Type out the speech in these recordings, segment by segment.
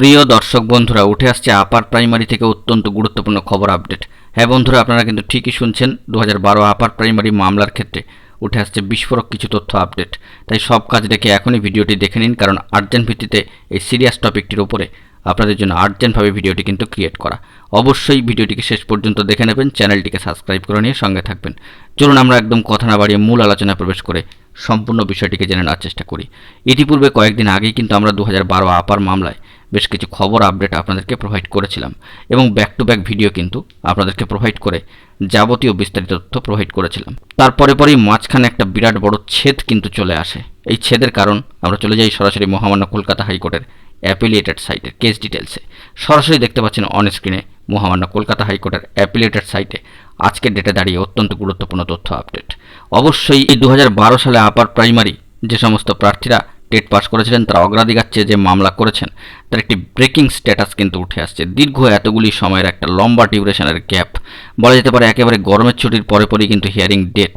প্রিয় দর্শক বন্ধুরা, উঠে আসছে আপার প্রাইমারি থেকে অত্যন্ত গুরুত্বপূর্ণ খবর আপডেট। হ্যাঁ বন্ধুরা, আপনারা কিন্তু ঠিকই শুনছেন দু আপার প্রাইমারি মামলার ক্ষেত্রে উঠে আসছে বিস্ফোরক কিছু তথ্য আপডেট। তাই সব কাজ রেখে এখনই ভিডিওটি দেখে নিন, কারণ আর্জেন্ট ভিত্তিতে এই সিরিয়াস টপিকটির উপরে আপনাদের জন্য আর্জেন্টভাবে ভিডিওটি কিন্তু ক্রিয়েট করা। অবশ্যই ভিডিওটিকে শেষ পর্যন্ত দেখে নেবেন, চ্যানেলটিকে সাবস্ক্রাইব করে নিয়ে সঙ্গে থাকবেন। চলুন আমরা একদম কথা না বাড়িয়ে মূল আলোচনায় প্রবেশ করে সম্পূর্ণ বিষয়টিকে জেনে নেওয়ার চেষ্টা করি। ইতিপূর্বে কয়েকদিন আগেই কিন্তু আমরা দু আপার মামলায় বেশ কিছু খবর আপডেট আপনাদেরকে প্রোভাইড করেছিলাম এবং ব্যাক টু ব্যাক ভিডিও কিন্তু আপনাদেরকে প্রোভাইড করে যাবতীয় বিস্তারিত তথ্য প্রোভাইড করেছিলাম। তারপরে পরেই মাঝখানে একটা বিরাট বড় ছেদ কিন্তু চলে আসে। এই ছেদের কারণ আমরা চলে যাই সরাসরি মহামান্য কলকাতা হাইকোর্টের অ্যাপিলিয়েটেড সাইটের কেস ডিটেলসে সরাসরি দেখতে পাচ্ছেন অন স্ক্রিনে মহামান্য কলকাতা হাইকোর্টের অ্যাপিলিয়েটেড সাইটে আজকের ডেটে দাঁড়িয়ে অত্যন্ত গুরুত্বপূর্ণ তথ্য আপডেট অবশ্যই এই দু হাজার বারো সালে আপার প্রাইমারি যে সমস্ত প্রার্থীরা টেট পাস করেছিলেন, তারা অগ্রাধিকার চেয়ে যে মামলা করেছেন, তার একটি ব্রেকিং স্ট্যাটাস কিন্তু উঠে আসছে। দীর্ঘ এতগুলি সময়ের একটা লম্বা ডিউরেশনের গ্যাপ বলা যেতে পারে একেবারে গরমের ছুটির পরে পরেই কিন্তু hearing date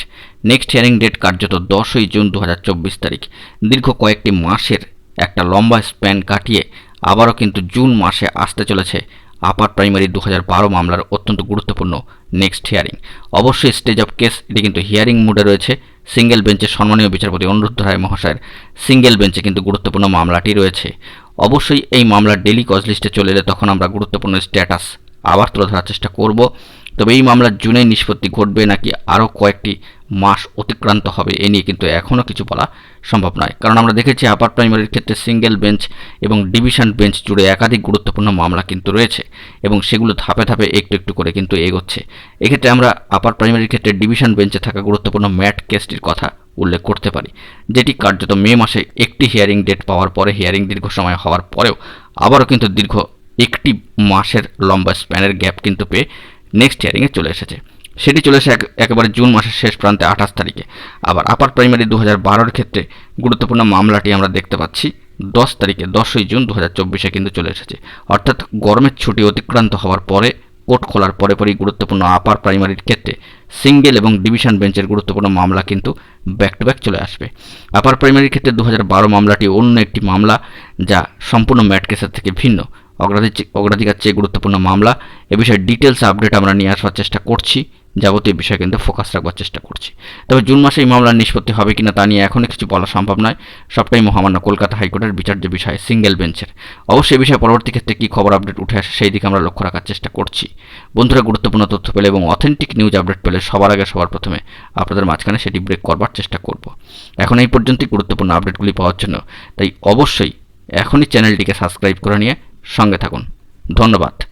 next hearing date কার্যত দশই জুন দু হাজার চব্বিশ তারিখ। দীর্ঘ কয়েকটি মাসের একটা লম্বা স্প্যান কাটিয়ে আবারও কিন্তু জুন মাসে আসতে চলেছে আপার প্রাইমারি দু মামলার অত্যন্ত গুরুত্বপূর্ণ নেক্সট হিয়ারিং অবশ্যই স্টেজ অফ কেস এটি কিন্তু হিয়ারিং মুডে রয়েছে। সিঙ্গেল বেঞ্চে সম্মানীয় বিচারপতি অনুরুদ্ধ রায় মহাশয়ের সিঙ্গেল বেঞ্চে কিন্তু গুরুত্বপূর্ণ মামলাটি রয়েছে। অবশ্যই এই মামলার ডেলি কজ লিস্টে চলে এলে তখন আমরা গুরুত্বপূর্ণ স্ট্যাটাস আবার তুলে ধরার চেষ্টা করব। তবে এই মামলার জুনেই নিষ্পত্তি ঘটবে নাকি আরও কয়েকটি মাস অতিক্রান্ত হবে, এ নিয়ে কিন্তু এখনও কিছু বলা সম্ভব নয়। কারণ আমরা দেখেছি আপার প্রাইমারির ক্ষেত্রে সিঙ্গেল বেঞ্চ এবং ডিভিশন বেঞ্চ জুড়ে একাধিক গুরুত্বপূর্ণ মামলা কিন্তু রয়েছে এবং সেগুলো ধাপে ধাপে একটু একটু করে কিন্তু এগোচ্ছে। এক্ষেত্রে আমরা আপার প্রাইমারির ক্ষেত্রে ডিভিশন বেঞ্চে থাকা গুরুত্বপূর্ণ ম্যাট কেসটির কথা উল্লেখ করতে পারি, যেটি কার্যত মে মাসে একটি হিয়ারিং ডেট পাওয়ার পরে হিয়ারিং দীর্ঘ সময় হওয়ার পরেও আবারও কিন্তু দীর্ঘ একটি মাসের লম্বা স্প্যানের গ্যাপ কিন্তু পেয়ে নেক্সট ইয়ারিংয়ে চলে এসেছে। সেটি চলে এসে এক- একেবারে জুন মাসের শেষ প্রান্তে আঠাশ তারিখে। আবার আপার প্রাইমারি দু হাজার ক্ষেত্রে গুরুত্বপূর্ণ মামলাটি আমরা দেখতে পাচ্ছি। দশ তারিখে, দশই জুন দু হাজার চব্বিশে কিন্তু চলে এসেছে। অর্থাৎ গরমের ছুটি অতিক্রান্ত হওয়ার পরে, কোর্ট খোলার পরে পরেই গুরুত্বপূর্ণ আপার প্রাইমারির ক্ষেত্রে সিঙ্গেল এবং ডিভিশন বেঞ্চের গুরুত্বপূর্ণ মামলা কিন্তু ব্যাক টু ব্যাক চলে আসবে। আপার প্রাইমারির ক্ষেত্রে দু হাজার বারো মামলাটি অন্য একটি মামলা, যা সম্পূর্ণ ম্যাট কেসের থেকে ভিন্ন। অগ্রাধিক অগ্রাধিকার চেয়ে গুরুত্বপূর্ণ মামলা। এ বিষয়ে ডিটেলস আপডেট আমরা নিয়ে আসার চেষ্টা করছি। যাবতীয় বিষয়ে কিন্তু ফোকাস রাখবার চেষ্টা করছি। তবে জুন মাসে এই মামলার নিষ্পত্তি হবে কিনা তা নিয়ে এখনও কিছু বলা সম্ভব নয়। সবটাই মহামান্য কলকাতা হাইকোর্টের বিচার্য বিষয়ে সিঙ্গেল বেঞ্চের অবশ্যই বিষয়ে পরবর্তী ক্ষেত্রে কী খবর আপডেট উঠে আসে সেই দিকে আমরা লক্ষ্য রাখার চেষ্টা করছি। বন্ধুরা, গুরুত্বপূর্ণ তথ্য পেলে এবং অথেন্টিক নিউজ আপডেট পেলে সবার আগে সবার প্রথমে আপনাদের মাঝখানে সেটি ব্রেক করবার চেষ্টা করব। এখন এই পর্যন্তই গুরুত্বপূর্ণ আপডেটগুলি পাওয়ার জন্য। তাই অবশ্যই এখনই চ্যানেলটিকে সাবস্ক্রাইব করে নিয়ে সঙ্গে থাকুন। ধন্যবাদ।